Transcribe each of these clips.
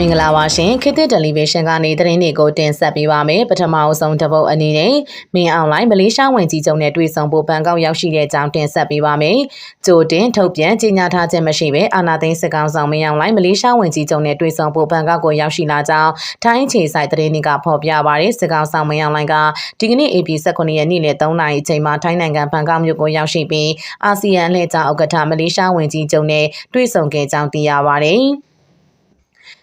မင်္ဂလာပါရှင်ခေတ်သစ်တယ်လီဗီရှင်းကနေသတင်းတွေကိုတင်ဆက်ပေးပါမယ်ပထမအဆုံးတစ်ပုတ်အနေနဲ့မင်းအွန်လိုင်းမလေးရှားဝင်ကြီးချုပ်နဲ့တွေ့ဆုံဖို့ဘန်ကောက်ရောက်ရှိတဲ့အကြောင်းတင်ဆက်ပေးပါမယ်ကြိုတင်ထုတ်ပြန်ကြေညာထားခြင်းမရှိဘဲအာနာသိန်းစစ်ကောင်ဆောင်မင်းအွန်လိုင်းမလေးရှားဝင်ကြီးချုပ်နဲ့တွေ့ဆုံဖို့ဘန်ကောက်ကိုရောက်ရှိလာကြောင်းထိုင်းခြေဆိုင်သတင်းတွေကဖော်ပြပါရယ်စစ်ကောင်ဆောင်မင်းအွန်လိုင်းကဒီကနေ့ AP 19ရက်နေ့လယ်3နာရီအချိန်မှာထိုင်းနိုင်ငံဘန်ကောက်မြို့ကိုရောက်ရှိပြီးအာဆီယံလှည့်ကျဥက္ကဋ္ဌမလေးရှားဝင်ကြီးချုပ်နဲ့တွေ့ဆုံခဲ့ကြောင်းသိရပါရယ်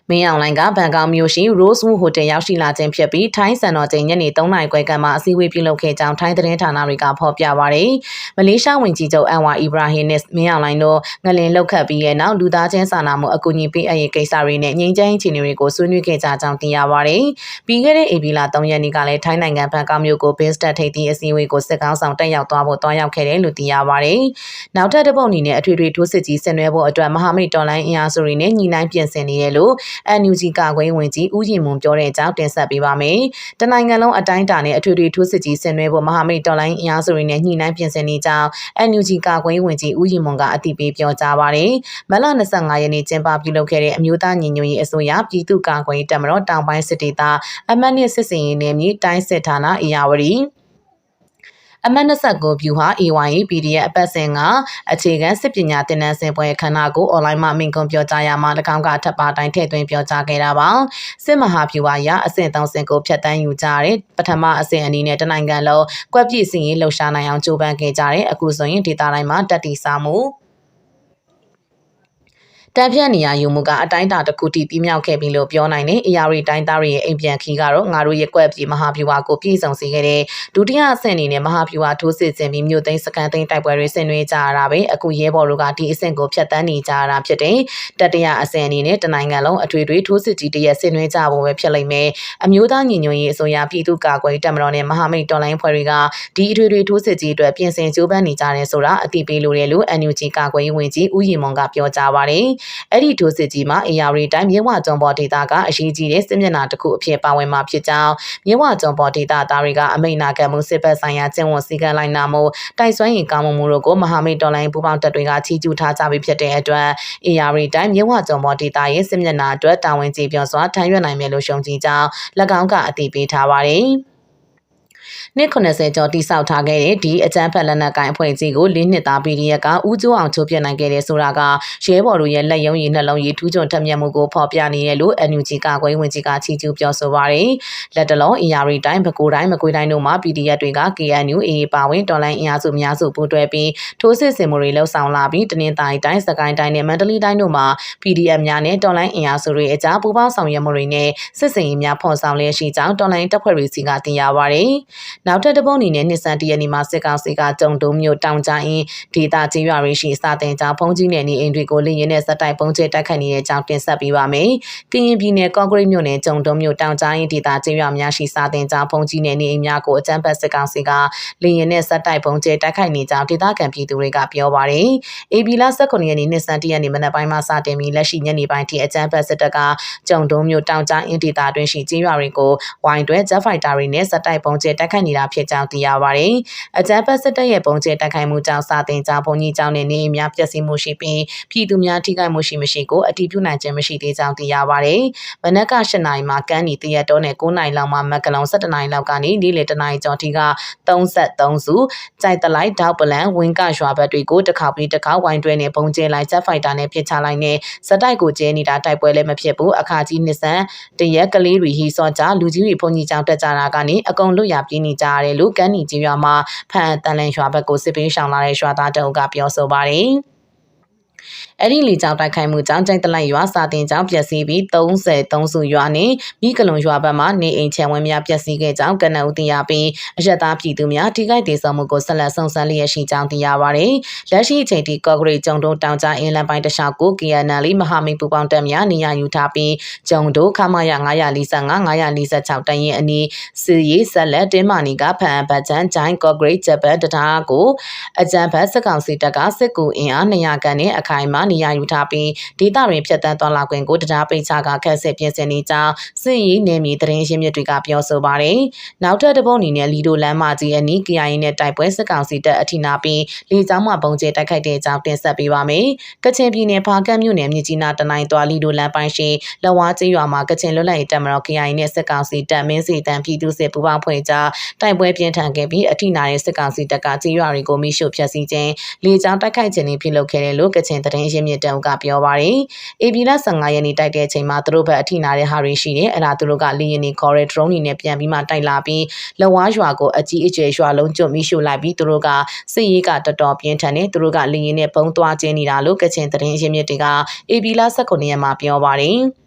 မင်းအောင်လိုင်းကဘန်ကောက်မြို့ရှိ Rosewood Hotel ရောက်ရှိလာခြင်းဖြစ်ပြီးထိုင်းစံတော်ချိန်ညနေ3နာရီခွဲကမှအစည်းအဝေးပြုလုပ်ခဲ့ကြောင်းထိုင်းသတင်းဌာနတွေကဖော်ပြပါရယ်။မလေးရှားဝန်ကြီးချုပ်အန်ဝါအီဘရာဟင်နဲ့မင်းအောင်လိုင်းတို့ငလင်လောက်ခတ်ပြီးရဲ့နောက်လူသားချင်းစာနာမှုအကူအညီပေးအပ်ရေးကိစ္စတွေနဲ့ငြိမ်းချမ်းရေးအခြေအနေတွေကိုဆွေးနွေးခဲ့ကြကြောင်းသိရပါရယ်။ပြီးခဲ့တဲ့ဧပြီလ3ရက်နေ့ကလည်းထိုင်းနိုင်ငံဘန်ကောက်မြို့ကို Binstat ထိပ်သီးအစည်းအဝေးကိုစစ်ကောင်ဆောင်တက်ရောက်သွားဖို့တွားရောက်ခဲ့တယ်လို့သိရပါရယ်။နောက်ထပ်တစ်ပုတ်အနေနဲ့အထွေထွေထိုးစစ်ကြီးဆင်နွှဲဖို့အတွက်မဟာမိတ်တော်လိုင်းအင်အားစုတွေနဲ့ညီနိုင်ပြင်ဆင်နေတယ်လို့ NUG ကကွယ်ဝင်ကြီးဦးရင်မွန်ပြောတဲ့အကြောင်းတင်ဆက်ပေးပါမယ်။တနိုင်ငံလုံးအတိုင်းအတာနဲ့အထွေထွေထိုးစစ်ကြီးဆင်နွှဲဖို့မဟာမိတ်တော်လိုင်းအင်အားစုတွေနဲ့ညှိနှိုင်းပြင်ဆင်နေကြောင်း NUG ကကွယ်ဝင်ကြီးဦးရင်မွန်ကအတည်ပြုပြောကြားပါတယ်။မလ25ရက်နေ့ကျင်းပပြုလုပ်ခဲ့တဲ့အမျိုးသားညီညွတ်ရေးအစိုးရပြည်သူ့ကာကွယ်ရေးတပ်မတော်တောင်ပိုင်းစစ်ဒေသအမတ်နှစ်စစ်စင်ရေးနယ်မြေတိုင်းစစ်ဌာနအေယာဝတီ အမတ်29ဗျူဟာ AYA PDF အပတ်စဉ်ကအခြေခံစစ်ပညာသင်တန်းဆင်ပွဲခန္ဓာကိုအွန်လိုင်းမှာမိန့်ခွန်းပြောကြားရမှာ၎င်းကထပ်ပါတိုင်းထည့်သွင်းပြောကြားခဲ့တာပါစစ်မဟာဗျူဟာရအဆင့်3ဆင့်ကိုဖျက်တမ်းယူကြတဲ့ပထမအဆင့်အနေနဲ့တနိုင်ငံလုံးကွက်ပြည့်စင်ရေးလှုပ်ရှားနိုင်အောင်ကြိုးပမ်းခဲ့ကြတဲ့အခုဆိုရင်ဒေတာတိုင်းမှာတက်တီစာမှု တန်ဖြတ်နေရယူမှုကအတိုင်းအတာတစ်ခုတည်ပြီးမြောက်ခဲ့ပြီလို့ပြောနိုင်တယ်။အရာရီတိုင်းသားတွေရဲ့အိမ်ပြန်ခီးကတော့ငါတို့ရဲ့ကွက်ပြည်မဟာဗျူဟာကိုပြည်ဆောင်စေခဲ့တဲ့ဒုတိယအဆင့်အနေနဲ့မဟာဗျူဟာထိုးစစ်ဆင်ပြီးမြို့သိမ်းစကန်သိမ်းတိုက်ပွဲတွေဆင်နွှဲကြရတာပဲ။အခုရဲဘော်တို့ကဒီအဆင့်ကိုဖျက်ဆီးနေကြရတာဖြစ်တယ်။တတိယအဆင့်အနေနဲ့တနိုင်ငံလုံးအထွေထွေထိုးစစ်ကြီးတရက်ဆင်နွှဲကြဖို့ပဲဖြစ်လိမ့်မယ်။အမျိုးသားညီညွတ်ရေးအစိုးရပြည်သူ့ကာကွယ်တပ်မတော်နဲ့မဟာမိတ်တော်လိုင်းဖွဲ့တွေကဒီအထွေထွေထိုးစစ်ကြီးအတွက်ပြင်ဆင်ကြိုးပမ်းနေကြတယ်ဆိုတာအသိပေးလိုတယ်လို့ NUG ကာကွယ်ရေးဝန်ကြီးဦးရီမွန်ကပြောကြားပါတယ်။အဲ့ဒီထိုးစစ်စစ်ကြီးမှာအေယာရီတိုင်းမြဝကျွန်းပေါ်ဒေသကအရေးကြီးတဲ့စစ်မျက်နှာတစ်ခုအဖြစ်ပါဝင်မှာဖြစ်ကြောင်းမြဝကျွန်းပေါ်ဒေသသားတွေကအမိန့်နာခံမှုစစ်ဘက်ဆိုင်ရာကျင့်ဝတ်စည်းကမ်းလိုက်နာမှုတိုက်စွမ်းရင်ကောင်းမှုတို့ကိုမဟာမိတ်တော်လိုင်းပူးပေါင်းတပ်တွေကချီးကျူးထားကြပြီဖြစ်တဲ့အတွက်အေယာရီတိုင်းမြဝကျွန်းပေါ်ဒေသရဲ့စစ်မျက်နှာအတွက်တာဝန်ကျေပြောစွာထမ်းရွက်နိုင်မယ်လို့ရှုံကြည်ကြောင်း၎င်းကအသိပေးထားပါတယ်။ နှစ်80ကျော်တိစောက်ထားခဲ့တဲ့ဒီအကြမ်းဖက်လက်နက်ကိုင်အဖွဲ့အစည်းကိုလေးနှစ်သား PDF ကဦးကျိုးအောင်ချိုးပြနိုင်ခဲ့တဲ့ဆိုတာကရဲဘော်တို့ရဲ့လက်ယုံရည်နှလုံးရည်ထူးချွန်ထက်မြက်မှုကိုဖော်ပြနေတယ်လို့ NUG ကကွယ်ဝင်ကြီးကချီးကျူးပြောဆိုပါတယ်။လက်တလုံးအရာရီတိုင်းပဲခူတိုင်းမကွေးတိုင်းတို့မှာ PDF တွေက KNU AA ပါဝင်တော်လိုင်းအင်အားစုများစုပူးတွဲပြီးထိုးစစ်ဆင်မှုတွေလှုပ်ဆောင်လာပြီးတနင်္သာရီတိုင်းစကိုင်းတိုင်းနဲ့မန္တလေးတိုင်းတို့မှာ PDF များနဲ့တော်လိုင်းအင်အားစုတွေအကြားပူးပေါင်းဆောင်ရွက်မှုတွေနဲ့စစ်စင်ရေးများဖော်ဆောင်လျက်ရှိကြောင်းတော်လိုင်းတပ်ဖွဲ့တွေစီကသိရပါတယ်။နောက်ထပ်တစ်ပုံအနေနဲ့နှစ်ဆန်တရနေမှာစစ်ကောင်စီကကြုံတုံးမျိုးတောင်ကြအင်းဒေတာကျေးရွာတွေရှိစာတင်ကြားဖုံးကြီးနယ်နေအိမ်တွေကိုလင်းရင်နဲ့စက်တိုက်ပုံကျဲတိုက်ခိုက်နေတဲ့အကြောင်းတင်ဆက်ပေးပါမယ်။ကရင်ပြည်နယ်ကော့ဂရိတ်မြို့နယ်ကြုံတုံးမျိုးတောင်ကြအင်းဒေတာကျေးရွာများရှိစာတင်ကြားဖုံးကြီးနယ်နေအိမ်များကိုအကြမ်းဖက်စစ်ကောင်စီကလင်းရင်နဲ့စက်တိုက်ပုံကျဲတိုက်ခိုက်နေကြောင်းဒေသခံပြည်သူတွေကပြောပါတယ်။ AB လ19ရက်နေ့နှစ်ဆန်တရနေမနက်ပိုင်းမှာစတင်ပြီးလက်ရှိညနေပိုင်းထိအကြမ်းဖက်စစ်တပ်ကကြုံတုံးမျိုးတောင်ကြအင်းဒေတာတွင်ရှိကျေးရွာတွေကိုဝိုင်းတွဲဂျက်ဖိုက်တာတွေနဲ့စက်တိုက်ပုံကျဲတိုက်ခိုက်နေတာဖြစ်ကြောင်းသိရပါတယ်။အကြမ်းဖက်စစ်တပ်ရဲ့ပုံကျဲတိုက်ခိုက်မှုကြောင့်စာတင်ကြောင်ဘုံကြီးကျောင်းနဲ့နေအိမ်များပျက်စီးမှုရှိပြီးပြည်သူများထိခိုက်မှုရှိမရှိကိုအတည်ပြုနိုင်ခြင်းမရှိသေးကြောင်းသိရပါတယ်။မနက်က၈နာရီမှာကန်းနီတရက်တော်နဲ့9နာရီလောက်မှာမက်ကလောင်17နာရီလောက်ကနေနေ့လယ်တနာရီကျော်ထိက33စုကြိုက်တလိုက်ဒေါက်ပလန်ဝင်းကရွာဘက်တွေကိုတစ်ခါပြီးတစ်ခါဝိုင်းတွဲနဲ့ပုံကျဲလိုက်ဂျက်ဖိုက်တာနဲ့ပစ်ချလိုက်နဲ့စတိုက်ကိုကျဲနေတာတိုက်ပွဲလည်းမဖြစ်ဘူးအခါကြီးနှစ်ဆန်တရက်ကလေးတွေဟီစောကြလူကြီးတွေဘုံကြီးကြောင်တက်ကြတာကနေအကုန်လွတ်ရပြေးနေကြရတယ်လို့ကန်းနီကြီးရွာမှာဖန်တန်လန်ရွာဘက်ကိုစစ်ပေးရှောင်လာတဲ့ရွာသားတအုပ်ကပြောဆိုပါတယ်။ အဲ့ဒီလေကြောင်းတိုက်ခိုက်မှုကြောင့်ကျိုင်းတလိုက်ရွာစာတင်ကြောင့်ပျက်စီးပြီး33စုရွာနဲ့မိကလုံရွာဘက်မှနေအိမ်ချဲဝင်းများပျက်စီးခဲ့ကြောင်းကနအူသိရပြီးအရက်သားပြည်သူများထိခိုက်ဒေဆုံးမှုကိုဆက်လက်ဆောင်ဆန်းလျက်ရှိကြောင်းသိရပါတယ်။လက်ရှိအချိန်ထိကော့ဂရိတ်ကျုံတို့တောင်ကြားအင်းလန်ပိုင်းတခြားကို KNL မဟာမိတ်ပူပေါင်းတပ်များနေရာယူထားပြီးကျုံတို့ခမရ945 946တရင်အနီးစီရေးဆက်လက်တင်းမာနီကဖန်ဘတ်ချန်ဂျိုင်းကော့ဂရိတ်ဂျပန်တထားကိုအကြံဖတ်စကောင်စီတပ်ကစစ်ကူအင်အား200ခန့်နဲ့အခိုင်အမာနေရာယူထားပြီးဒေသတွင်ဖြတ်တန်းသွားလာခွင့်ကိုတရားပိတ်ချကခက်ဆက်ပြင်ဆင်နေကြောင်းစစ်ရေးနယ်မြေသတင်းရင်းမြစ်တွေကပြောဆိုပါတယ်။နောက်ထပ်တစ်ပုတ်အနေနဲ့လီဒိုလမ်းမကြီးအနီး KIA နဲ့တိုက်ပွဲစစ်ကောင်စီတပ်အထိနာပြီးလေကြောင်းမှပုံကျဲတိုက်ခိုက်တဲ့အကြောင်းတင်ဆက်ပေးပါမယ်။ကချင်ပြည်နယ်ဖားကတ်မြို့နယ်မြစ်ကြီးနားတနိုင်းသွားလီဒိုလမ်းပိုင်းရှိလဝါကျေးရွာမှာကချင်လွတ်လပ်ရေးတပ်မတော် KIA နဲ့စစ်ကောင်စီတပ်မင်းစီတန်ပြည်သူစစ်ပူးပေါင်းဖွဲ့ကြားတိုက်ပွဲပြင်းထန်ခဲ့ပြီးအထိနာတဲ့စစ်ကောင်စီတပ်ကကျေးရွာတွေကိုမိရှို့ဖျက်ဆီးခြင်းလေကြောင်းတိုက်ခိုက်ခြင်းတွေပြုလုပ်ခဲ့တယ်လို့ကချင်သတင်းရင်းမြစ်တအုပ်ကပြောပါရယ်။ AB လ15ရက်နေ့တိုက်တဲ့အချိန်မှာသူတို့ဘက်အထိနာတဲ့ဟာတွေရှိတယ်အဲ့ဒါသူတို့ကလေရင်နေခေါ်တဲ့ drone တွေနဲ့ပြန်ပြီးမှတိုက်လာပြီးလဝါရွာကိုအကြီးအကျယ်ရွာလုံးကျွတ်မိရှို့လိုက်ပြီးသူတို့ကစစ်ရေးကတော်တော်ပြင်းထန်တယ်သူတို့ကလေရင်နဲ့ပုံသွားကျင်းနေတာလို့ကချင်သတင်းရင်းမြစ်တွေက AB လ19ရက်မှာပြောပါရယ်။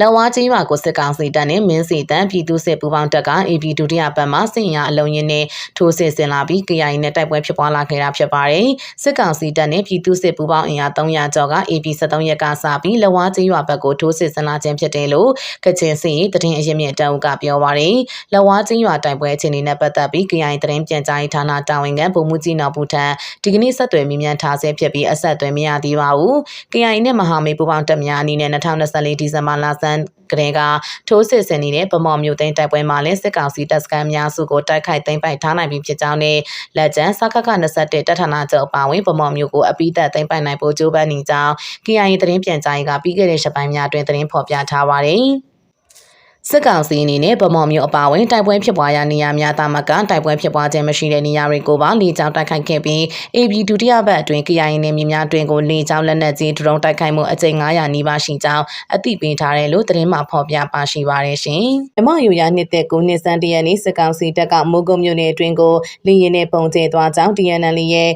လဝါကြီးရွာကိုစစ်ကောင်စီတပ်နဲ့မင်းစီတန်ပြည်သူစစ်ပူးပေါင်းတပ်က AB ဒုတိယပတ်မှာစင်ရအလုံးရင်းနဲ့ထိုးစစ်ဆင်လာပြီး KIA နဲ့တိုက်ပွဲဖြစ်ပွားလာခဲ့တာဖြစ်ပါတယ်။စစ်ကောင်စီတပ်နဲ့ပြည်သူစစ်ပူးပေါင်းအင်အား300ကျော်က AB 73ရက်ကစပြီးလဝါကြီးရွာဘက်ကိုထိုးစစ်ဆင်လာခြင်းဖြစ်တယ်လို့ကချင်စစ်ရေးတရင်အရင်မြင့်တအုပ်ကပြောပါတယ်။လဝါကြီးရွာတိုက်ပွဲအခြေအနေနဲ့ပတ်သက်ပြီး KIA တရင်ပြန်ကြားရေးဌာနတာဝန်ခံဗိုလ်မှူးကြီးနော်ဘူးထံဒီကနေ့ဆက်သွယ်မိမြန်ထားဆဲဖြစ်ပြီးအဆက်အသွယ်မရသေးပါဘူး။ KIA နဲ့မဟာမိတ်ပူးပေါင်းတပ်များအနေနဲ့2024ဒီဇင်ဘာလဆန်းကလေးကထိုးစစ်ဆင်နေတဲ့ဗမော်မျိုးသိန်းတိုက်ပွဲမှာလည်းစစ်ကောင်စီတပ်စခန်းများစုကိုတိုက်ခိုက်သိမ်းပိုက်ထားနိုင်ပြီဖြစ်ကြောင်းနဲ့လက်ကျန်စကခ21တပ်ဌာနချုပ်အပါအဝင်ဗမော်မျိုးကိုအပိသက်သိမ်းပိုက်နိုင်ဖို့ကြိုးပမ်းနေကြောင်း KIA သတင်းပြန်ကြားရေးကပြီးခဲ့တဲ့ရှပိုင်းများအတွင်းသတင်းဖော်ပြထားပါတယ်။ စစ်ကောင်စီအနေနဲ့ဗမော်မျိုးအပါအဝင်တိုက်ပွဲဖြစ်ပွားရာနေရာများတာမကတိုက်ပွဲဖြစ်ပွားခြင်းမရှိတဲ့နေရာတွေကိုပါလေကြောင်းတိုက်ခိုက်ခဲ့ပြီး AB ဒုတိယဘက်အတွင်း KIA နဲ့မြေများတွင်ကိုလေကြောင်းလက်နက်ကြီးဒရုန်းတိုက်ခိုက်မှုအကြိမ်900နီးပါးရှိကြောင်းအသိပေးထားတယ်လို့သတင်းမှဖော်ပြပါရှိပါတယ်ရှင်။မြမယူရနှစ်သက်ကိုနှစ်စန်းတရနေ့စစ်ကောင်စီတပ်ကမိုးကုံမြို့နယ်အတွင်းကိုလေရင်နဲ့ပုံကျဲသွားကြောင်း DNL ရဲ့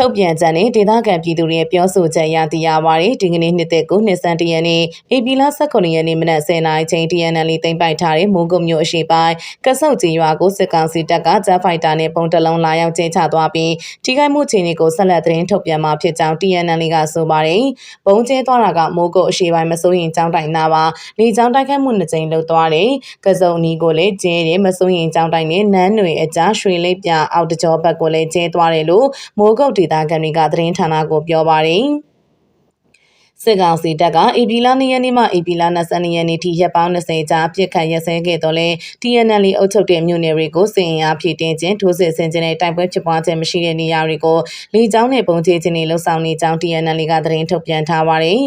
ထုတ်ပြန်ချက်နဲ့ဒေသခံပြည်သူတွေရဲ့ပြောဆိုချက်အရသိရပါတယ်ဒီကနေ့နှစ်သက်ကိုနှစ်စန်းတရနေ့ဧပြီလ18ရက်နေ့မနက်10:00နာရီချိန် DNL သိမ်းပိုက်ထားတဲ့မိုးကုတ်မြို့အရှိပိုင်းကဆုတ်ကြီးရွာကိုစစ်ကောင်စီတပ်ကဂျက်ဖိုက်တာနဲ့ပုံတလုံးလာရောက်ကျင်းချသွားပြီးထိခိုက်မှုအခြေအနေကိုဆက်လက်သတင်းထုတ်ပြန်မှာဖြစ်ကြောင်း DNL ကဆိုပါတယ်ဘုံကျဲသွားတာကမိုးကုတ်အရှိပိုင်းမစိုးရင်ကျောင်းတိုင်နာပါလေကျောင်းတိုက်ခိုက်မှုနှစ်ကြိမ်လုပ်သွားတယ်ကစုံနီကိုလည်းကျဲတယ်မစိုးရင်ကျောင်းတိုင်နဲ့နန်းတွေအကြားရွှေလိပ်ပြအောက်တကြောဘက်ကိုလည်းကျဲသွားတယ်လို့မိုးကုတ်ဒေသခံတွေကသတင်းဌာနကိုပြောပါတယ်စစ်ကောင်စီတပ်ကအေပီလာ2ရက်နေ့မှအေပီလာ22ရက်နေ့ထိရက်ပေါင်း20ကြာပြစ်ခတ်ရက်စဲခဲ့တော့လဲ TNL အုပ်ချုပ်တဲ့မြို့နယ်တွေကိုစင်အားဖြည့်တင်းခြင်းထိုးစစ်ဆင်ခြင်းနဲ့တိုက်ပွဲဖြစ်ပွားခြင်းမရှိတဲ့နေရာတွေကိုလေကြောင်းနဲ့ပုံချခြင်းတွေလှုပ်ဆောင်နေကြောင်း TNL ကသတင်းထုတ်ပြန်ထားပါတယ်